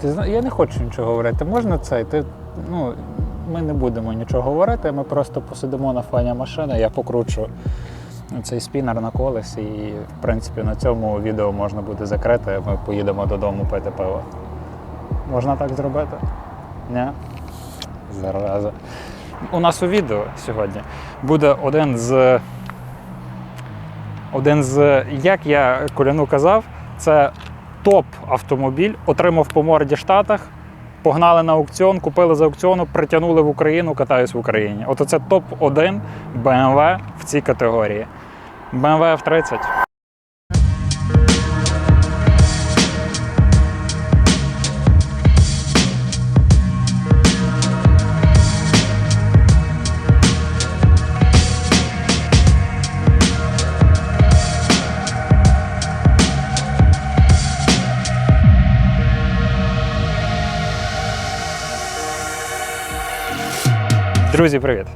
Ти. Я не хочу нічого говорити. Можна це? Ти, ну, ми не будемо нічого говорити, ми просто посидимо на фоні машини, я покручу цей спінер на колесі, і, в принципі, на цьому відео можна буде закрити, ми поїдемо додому пити пиво. Можна так зробити? Ні? Зараза. У нас у відео сьогодні буде один з. Один з, як я Коляну казав, це топ-автомобіль, отримав по морді Штатах, погнали на аукціон, купили за аукціону, притягнули в Україну, катаюсь в Україні. От це топ-1 BMW в цій категорії. BMW F30. Друзі, привіт!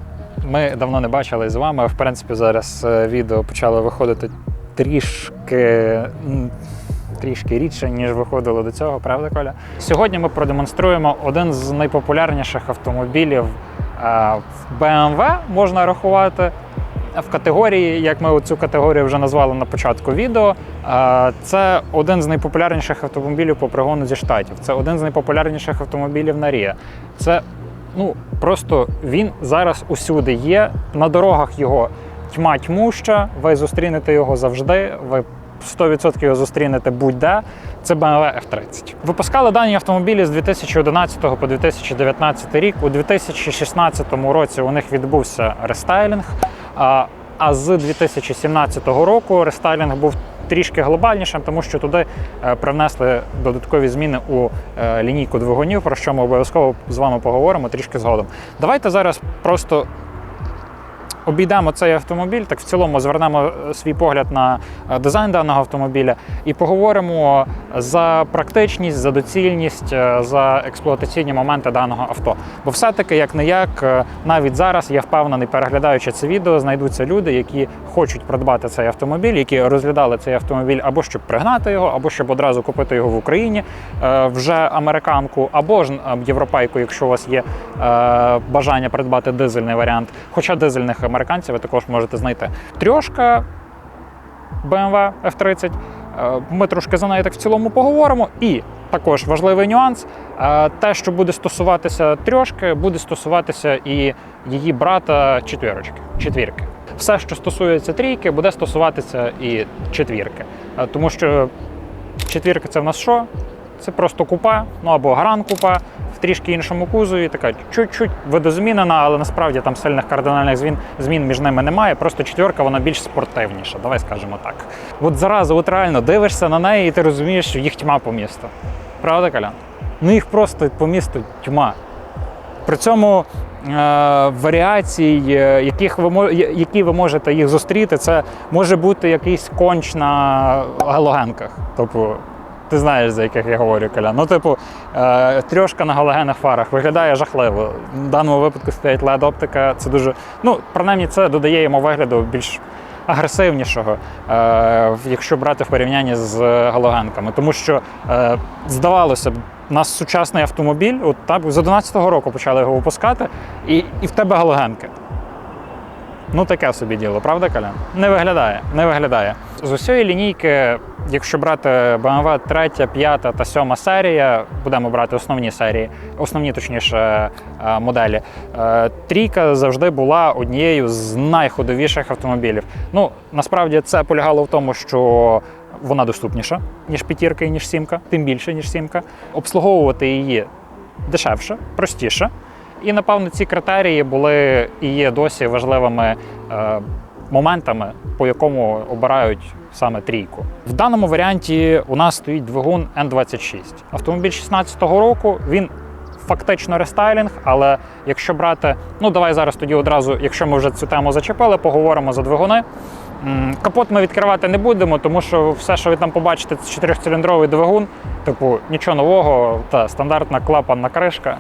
Ми давно не бачились з вами. В принципі, зараз е, відео почало виходити трішки. Трішки рідше, ніж виходило до цього, правда, Коля? Сьогодні ми продемонструємо один з найпопулярніших автомобілів е, BMW, можна рахувати. В категорії, як ми цю категорію вже назвали на початку відео, е, це один з найпопулярніших автомобілів по пригону зі штатів. Це один з найпопулярніших автомобілів на Рія. Це ну просто він зараз усюди є. На дорогах його тьма тьмуща. Ви зустрінете його завжди. Ви 100% його зустрінете будь-де. Це BMW F30. Випускали дані автомобілі з 2011 по 2019 рік. У 2016 році у них відбувся рестайлінг. А, з 2017 року рестайлінг був трішки глобальнішим, тому що туди е, привнесли додаткові зміни у е, лінійку двигунів, про що ми обов'язково з вами поговоримо трішки згодом. Давайте зараз просто обійдемо цей автомобіль, так в цілому звернемо е, свій погляд на е, дизайн даного автомобіля і поговоримо за практичність, за доцільність, е, за експлуатаційні моменти даного авто. Бо все-таки, як не як, навіть зараз я впевнений, переглядаючи це відео, знайдуться люди, які хочуть придбати цей автомобіль, які розглядали цей автомобіль або щоб пригнати його, або щоб одразу купити його в Україні вже американку, або ж європейку, якщо у вас є бажання придбати дизельний варіант. Хоча дизельних американців ви також можете знайти. Трьошка BMW F30. Е, Ми трошки за нею так в цілому поговоримо. І також важливий нюанс: е, те, що буде стосуватися трьошки, буде стосуватися і її брата четвірочки, четвірки. Все, що стосується трійки, буде стосуватися і четвірки. Е, Тому що четвірка це в нас що? Це просто купа, ну або гран купа в трішки іншому кузові, така чуть-чуть видозмінена, але насправді там сильних кардинальних змін, змін між ними немає. Просто четвірка вона більш спортивніша, давай скажемо так. От заразу, от реально дивишся на неї, і ти розумієш, що їх тьма по місту. Правда, Колян? Ну їх просто по місту тьма. При цьому е, варіацій, е, яких ви, які ви можете їх зустріти, це може бути якийсь конч на галогенках. Тобто, ти знаєш, за яких я говорю, Коля. Ну, типу, е, трьошка на галогенних фарах виглядає жахливо. В даному випадку стоять led оптика Це дуже. Ну, принаймні, це додає йому вигляду більш агресивнішого, е, якщо брати в порівнянні з галогенками. Тому що е, здавалося б, у нас сучасний автомобіль, от так з 11-го року почали його випускати, і, і в тебе галогенки. Ну, таке собі діло, правда, Колян? Не виглядає, не виглядає. З усієї лінійки, якщо брати BMW 3, 5 та 7 серія, будемо брати основні серії, основні точніше е, моделі. е, Трійка завжди була однією з найходовіших автомобілів. Ну, насправді це полягало в тому, що вона доступніша, ніж п'ятірка і ніж сімка, тим більше, ніж сімка. Обслуговувати її дешевше, простіше. І напевно ці критерії були і є досі важливими е, моментами, по якому обирають саме трійку. В даному варіанті у нас стоїть двигун N26. Автомобіль 16-го року він фактично рестайлінг, але якщо брати, ну давай зараз тоді одразу, якщо ми вже цю тему зачепили, поговоримо за двигуни. Капот ми відкривати не будемо, тому що все, що ви там побачите, це чотирьохциліндровий двигун, типу нічого нового, та стандартна клапанна кришка.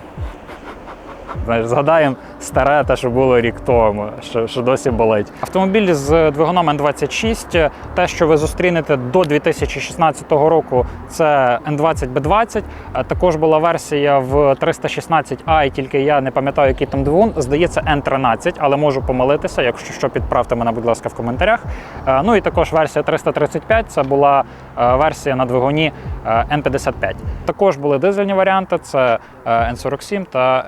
Знаєш, згадаємо старе, те, що було рік тому, що, що досі болить. Автомобіль з двигуном N26, те, що ви зустрінете до 2016 року, це N20B20. Е, Також була версія в 316i, тільки я не пам'ятаю, який там двигун. Здається, N13, але можу помилитися. Якщо що, підправте мене, будь ласка, в коментарях. Е, Ну і також версія 335 це була е, версія на двигуні е, N55. Також були дизельні варіанти: це е, N47 та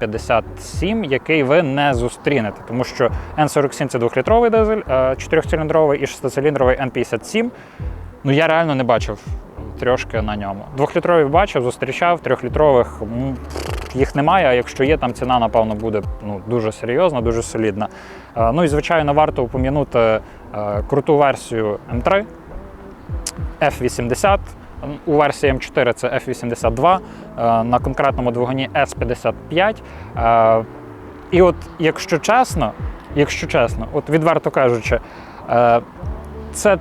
N57, який ви не зустрінете, тому що N47 це двохлітровий дизель, е, чотирьохциліндровий і шестициліндровий N57. Ну я реально не бачив трьошки на ньому. Двохлітровий бачив, зустрічав, трьохлітрових їх немає. А якщо є, там ціна, напевно, буде ну, дуже серйозна, дуже солідна. Е, Ну і звичайно, варто упом'янути е, круту версію М3 F80. У версії М4 це F82 е, на конкретному двигуні S55. І от, якщо чесно, якщо чесно, от відверто кажучи, е, це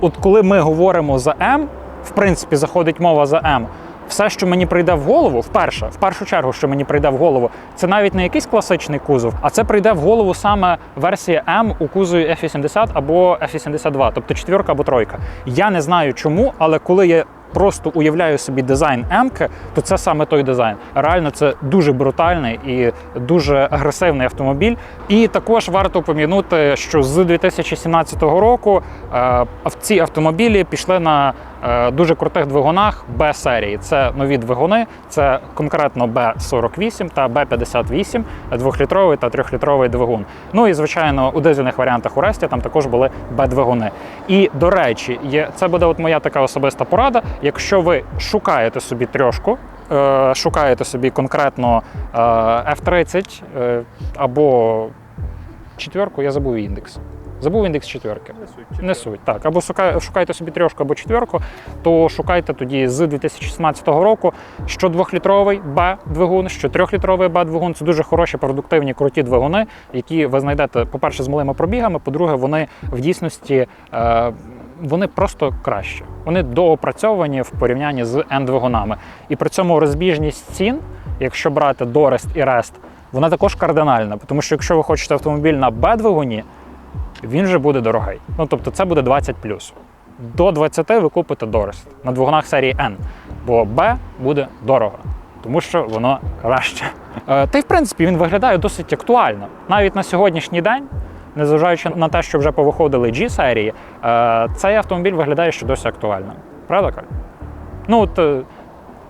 от коли ми говоримо за М, в принципі, заходить мова за М. Все, що мені прийде в голову, вперше, в першу чергу, що мені прийде в голову, це навіть не якийсь класичний кузов, а це прийде в голову саме версія М у кузові F80 або F82, тобто четвірка або тройка. Я не знаю чому, але коли я просто уявляю собі дизайн М-ки, то це саме той дизайн. Реально, це дуже брутальний і дуже агресивний автомобіль. І також варто помінути, що з 2017 року е, ці автомобілі пішли на е, дуже крутих двигунах Б серії. Це нові двигуни, це конкретно Б48 та Б58, двохлітровий та трьохлітровий двигун. Ну і звичайно, у дизельних варіантах у Ресті там також були Б-двигуни. І до речі, є це буде от моя така особиста порада. Якщо ви шукаєте собі трьошку, е, шукаєте собі конкретно е, F30 е, або четверку, я забув індекс. Забув індекс четверки. Не суть. Так, або шукайте собі трьошку або четверку, то шукайте тоді з 2016 року, що двохлітровий Б-двигун, що трьохлітровий Б-двигун. Це дуже хороші, продуктивні, круті двигуни, які ви знайдете, по-перше, з малими пробігами, по-друге, вони в дійсності. Е- вони просто краще. Вони доопрацьовані в порівнянні з N-двигунами. І при цьому розбіжність цін, якщо брати Дорест і Рест, вона також кардинальна. Тому що якщо ви хочете автомобіль на Б-двигуні, він вже буде дорогий. Ну тобто це буде 20 До 20 ви купите Дорест на двигунах серії N, бо Б буде дорого, тому що воно краще. Е, Та й в принципі він виглядає досить актуально. Навіть на сьогоднішній день, незважаючи на те, що вже повиходили G-серії, е, цей автомобіль виглядає ще досі актуальним. Правда, Коль? Ну, от, е,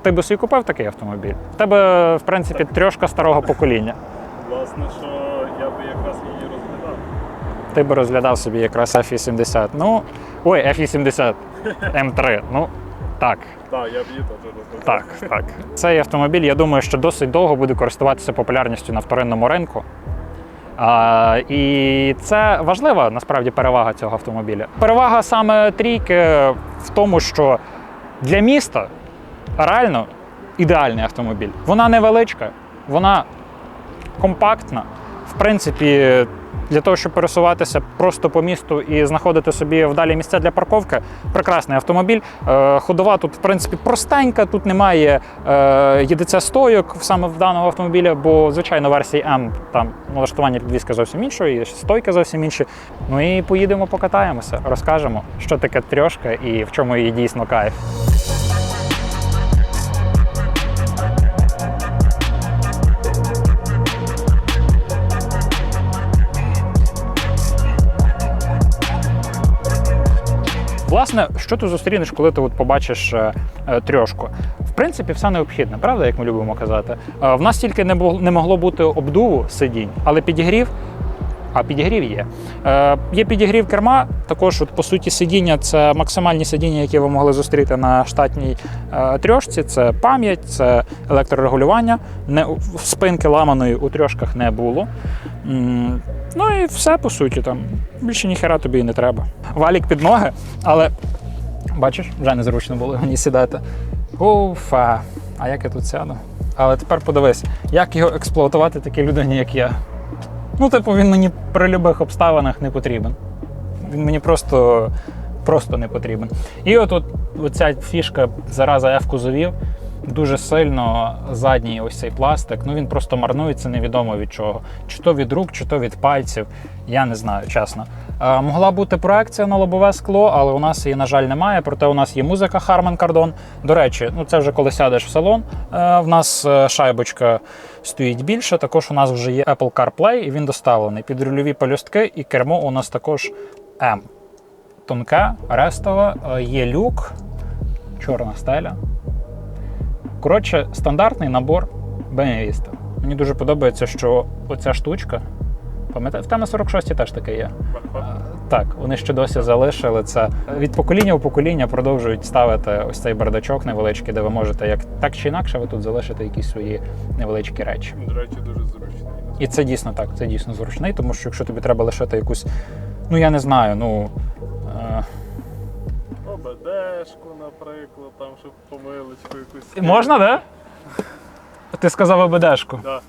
ти би собі купив такий автомобіль. В тебе, в принципі, трьошка старого покоління. Власне, що я би якраз її розглядав. ти би розглядав собі якраз F80. Ну, ой, F80 M3. Ну, так, Так, я б її теж розглядав. так, так. Цей автомобіль, я думаю, що досить довго буде користуватися популярністю на вторинному ринку. А, і це важлива насправді перевага цього автомобіля. Перевага саме трійки в тому, що для міста реально ідеальний автомобіль. Вона невеличка, вона компактна. В принципі, для того, щоб пересуватися просто по місту і знаходити собі вдалі місця для парковки, прекрасний автомобіль. Е, Ходова тут, в принципі, простенька, тут немає е, єдице стойок саме в даного автомобіля, бо, звичайно, версії М там налаштування підвізки зовсім іншої, і стойки зовсім інші. Ну і поїдемо покатаємося, розкажемо, що таке трьошка і в чому її дійсно кайф. Власне, що ти зустрінеш, коли ти от побачиш е, е, трьошку? В принципі, все необхідне, правда, як ми любимо казати. Е, в нас тільки не, могло бути обдуву сидінь, але підігрів. А підігрів є. Е, є підігрів керма. Також, от, по суті, сидіння це максимальні сидіння, які ви могли зустріти на штатній е, трьошці. Це пам'ять, це електрорегулювання. Не, спинки ламаної у трьошках не було. Ну і все по суті там. Більше ніхера тобі і не треба. Валік під ноги, але бачиш, вже незручно було мені сідати. Уфа, а як я тут сяду? Але тепер подивись, як його експлуатувати такій людині, як я. Ну, типу, він мені при будь-яких обставинах не потрібен. Він мені просто, просто не потрібен. І от, от оця фішка зараза F кузовів. Дуже сильно задній ось цей пластик. Ну він просто марнується невідомо від чого. Чи то від рук, чи то від пальців. Я не знаю, чесно. Е, могла бути проекція на лобове скло, але у нас її, на жаль, немає. Проте у нас є музика Harman Kardon. До речі, ну це вже коли сядеш в салон. Е, в нас е, шайбочка стоїть більше. Також у нас вже є Apple CarPlay, і він доставлений. Підрульові пелюстки, і кермо у нас також M. Тонке, рестове, е, є люк, чорна стеля. Коротше, стандартний набор BMW Vista. Мені дуже подобається, що оця штучка. Пам'ятаєте, в тема 46 теж таке є. Так, вони ще досі залишили це. Від покоління в покоління продовжують ставити ось цей бардачок невеличкий, де ви можете як так чи інакше ви тут залишите якісь свої невеличкі речі. До речі, дуже зручний. І це дійсно так, це дійсно зручний, тому що якщо тобі треба лишити якусь, ну я не знаю, ну. ОБДшку, наприклад, там, щоб помилочку якусь. можна, да? Ти сказав ОБДшку. Да.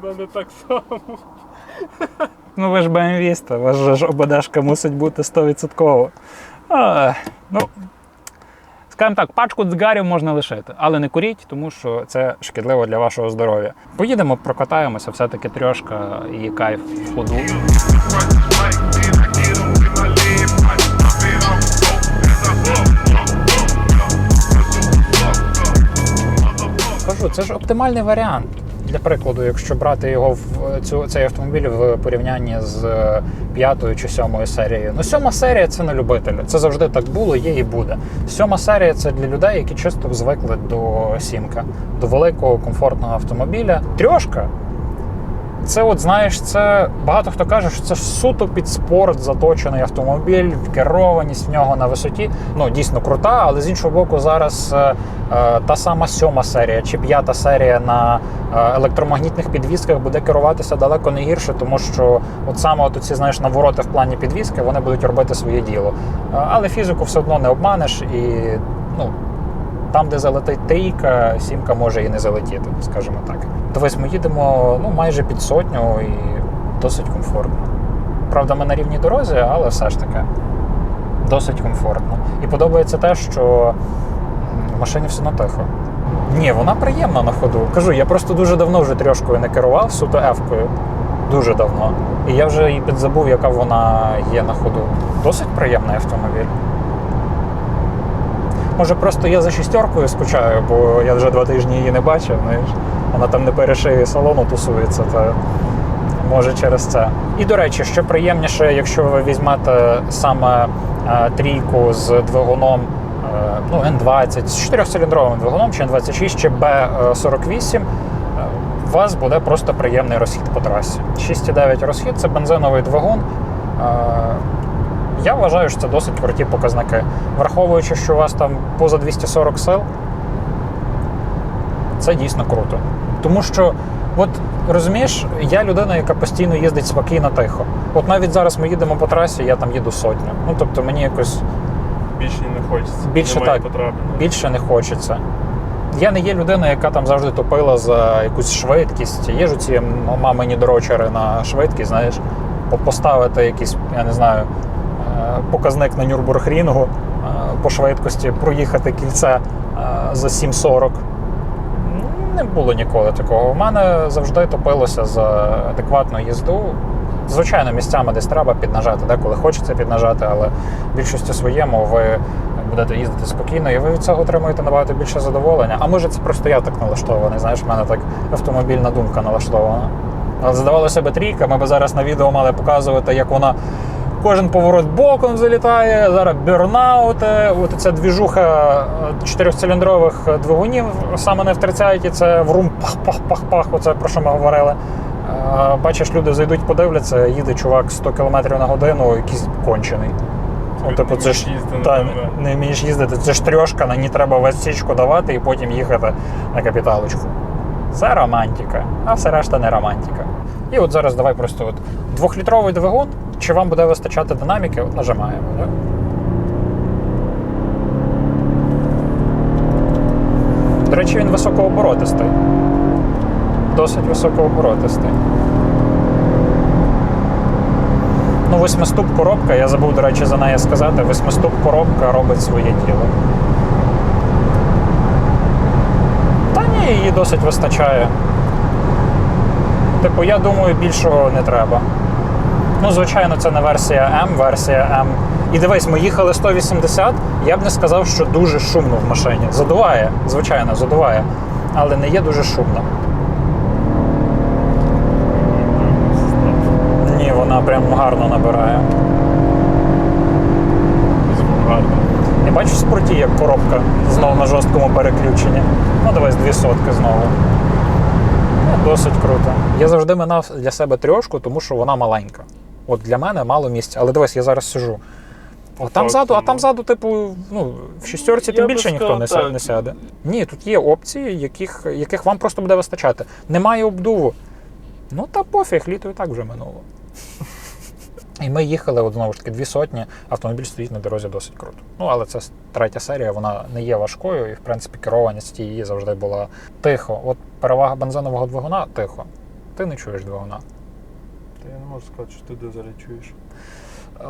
В мене так само. Ну ви ж БМВіста, ваша ж ОБДшка мусить бути 100%. А, ну, скажімо так, пачку дзгарів можна лишити, але не куріть, тому що це шкідливо для вашого здоров'я. Поїдемо, прокатаємося, все-таки трьошка і кайф в ходу. Кажу, це ж оптимальний варіант. Для прикладу, якщо брати його в цю цей автомобіль в порівнянні з е, п'ятою чи сьомою серією. Ну, сьома серія це не любителя. Це завжди так було, є і буде. Сьома серія це для людей, які чисто звикли до сімка, до великого комфортного автомобіля. Трьошка. Це, от знаєш, це багато хто каже, що це суто під спорт заточений автомобіль, керованість в нього на висоті. Ну дійсно крута, але з іншого боку, зараз е, е, та сама сьома серія чи п'ята серія на е, електромагнітних підвісках буде керуватися далеко не гірше, тому що от саме от ці знаєш навороти в плані підвіски вони будуть робити своє діло. Е, але фізику все одно не обманеш і ну. Там, де залетить трійка, сімка може і не залетіти, скажімо так. Дивись, ми їдемо ну, майже під сотню і досить комфортно. Правда, ми на рівній дорозі, але все ж таки досить комфортно. І подобається те, що в машині все одно тихо. Ні, вона приємна на ходу. Кажу, я просто дуже давно вже трьошкою не керував, суто ефкою. Дуже давно. І я вже і підзабув, яка вона є на ходу. Досить приємний автомобіль. Може, просто я за шістеркою скучаю, бо я вже два тижні її не бачив. Знаєш. Вона там не перешиє салону тусується, то може через це. І до речі, що приємніше, якщо ви візьмете саме е, трійку з двигуном е, ну, N20, з чотирьохциліндровим двигуном, чи N26, чи B48, е, у вас буде просто приємний розхід по трасі. 6,9 розхід це бензиновий двигун. Я вважаю, що це досить круті показники. Враховуючи, що у вас там поза 240 сил, це дійсно круто. Тому що, от розумієш, я людина, яка постійно їздить спокійно тихо. От навіть зараз ми їдемо по трасі, я там їду сотню. Ну тобто мені якось Більше не хочеться. Більше Немає так. більше не хочеться. Я не є людина, яка там завжди топила за якусь швидкість. Є ж ці мамині дрочери на швидкість, знаєш, поставити якийсь, я не знаю, показник на Нюрбургрінгу е, по швидкості, проїхати кільце е, за 7.40. Не було ніколи такого. У мене завжди топилося за адекватну їзду. Звичайно, місцями десь треба піднажати, деколи хочеться піднажати, але в більшості своєму ви будете їздити спокійно, і ви від цього отримуєте набагато більше задоволення. А може, це просто я так налаштований. Знаєш, в мене так автомобільна думка налаштована. Але здавалося б, трійка, ми б зараз на відео мали показувати, як вона кожен поворот боком залітає, зараз бернаути. От ця двіжуха е, чотирьохциліндрових двигунів, саме не в 30 це врум пах-пах-пах-пах, оце про що ми говорили. Е, Бачиш, люди зайдуть, подивляться, їде чувак 100 км на годину, якийсь кончений. Ну, типу, це ж та, не вмієш їздити, це ж трьошка, на ній треба весь січку давати і потім їхати на капіталочку. Це романтика, а все решта не романтика. І от зараз давай просто от двохлітровий двигун, чи вам буде вистачати динаміки, от нажимаємо. Да? До речі, він високооборотистий. Досить високооборотистий. Ну, восьмиступ коробка, я забув, до речі, за неї сказати. Восьмиступ коробка робить своє діло. її досить вистачає. Типу, я думаю, більшого не треба. Ну, звичайно, це не версія М, версія М. І дивись, ми їхали 180, я б не сказав, що дуже шумно в машині. Задуває, звичайно, задуває. Але не є дуже шумно. Ні, вона прям гарно набирає. Не бачиш в спорті, як коробка знову на жорсткому переключенні. Ну, дивись, дві сотки знову. Ну, досить круто. Я завжди минав для себе трьошку, тому що вона маленька. От для мене мало місця. Але дивись, я зараз сижу. От там ззаду, а ну. там ззаду, типу, ну, в шістерці тим більше ніхто не, так. не сяде. Ні, тут є опції, яких, яких вам просто буде вистачати. Немає обдуву. Ну та пофіг, літо і так вже минуло. І ми їхали, от знову ж таки, дві сотні. Автомобіль стоїть на дорозі досить круто. Ну, але це третя серія, вона не є важкою, і в принципі керованість її завжди була тихо. От перевага бензинового двигуна тихо. Ти не чуєш двигуна. Та я не можу сказати, що ти дизелі чуєш.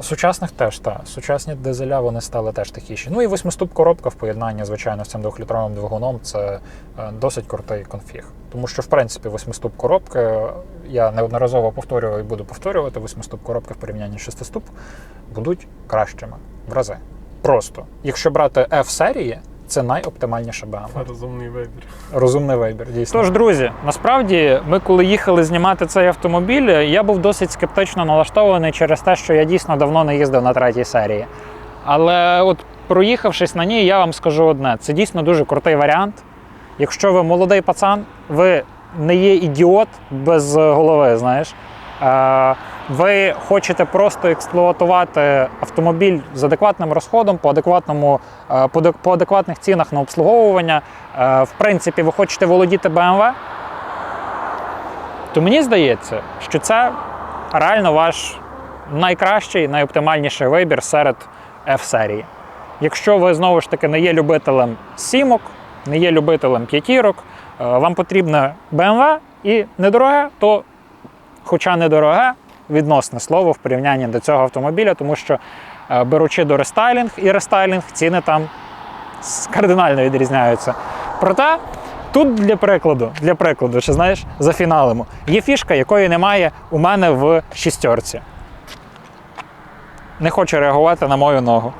Сучасних теж так. Сучасні дизеля вони стали теж тихіші. Ну і восьмиступ коробка в поєднанні, звичайно, з цим двохлітровим двигуном це е, досить крутий конфіг. Тому що, в принципі, восьмиступ коробки, е, я неодноразово повторював і буду повторювати, восьмиступ коробки в порівнянні з шестиступ будуть кращими в рази. Просто, якщо брати F-серії, це найоптимальніша BMW. Розумний вибір. Розумний вибір, дійсно. Тож, друзі, насправді, ми коли їхали знімати цей автомобіль, я був досить скептично налаштований через те, що я дійсно давно не їздив на третій серії. Але от проїхавшись на ній, я вам скажу одне: це дійсно дуже крутий варіант. Якщо ви молодий пацан, ви не є ідіот без голови, знаєш. Е, Ви хочете просто експлуатувати автомобіль з адекватним розходом, по, адекватному, е, по, адекватних цінах на обслуговування. Е, В принципі, ви хочете володіти BMW, то мені здається, що це реально ваш найкращий, найоптимальніший вибір серед F-серії. Якщо ви знову ж таки не є любителем сімок, не є любителем п'ятірок, вам потрібне BMW і недороге, то, хоча недороге, відносне слово в порівнянні до цього автомобіля, тому що е, беручи до рестайлінг і рестайлінг, ціни там кардинально відрізняються. Проте тут для прикладу, для прикладу, чи знаєш, зафіналимо, є фішка, якої немає у мене в шістерці. Не хоче реагувати на мою ногу.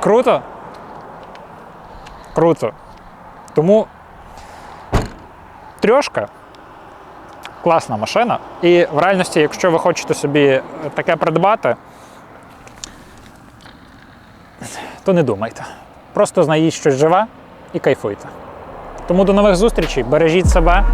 Круто? Круто. Тому трьошка класна машина. І в реальності, якщо ви хочете собі таке придбати, то не думайте. Просто знайдіть щось живе і кайфуйте. Тому до нових зустрічей, бережіть себе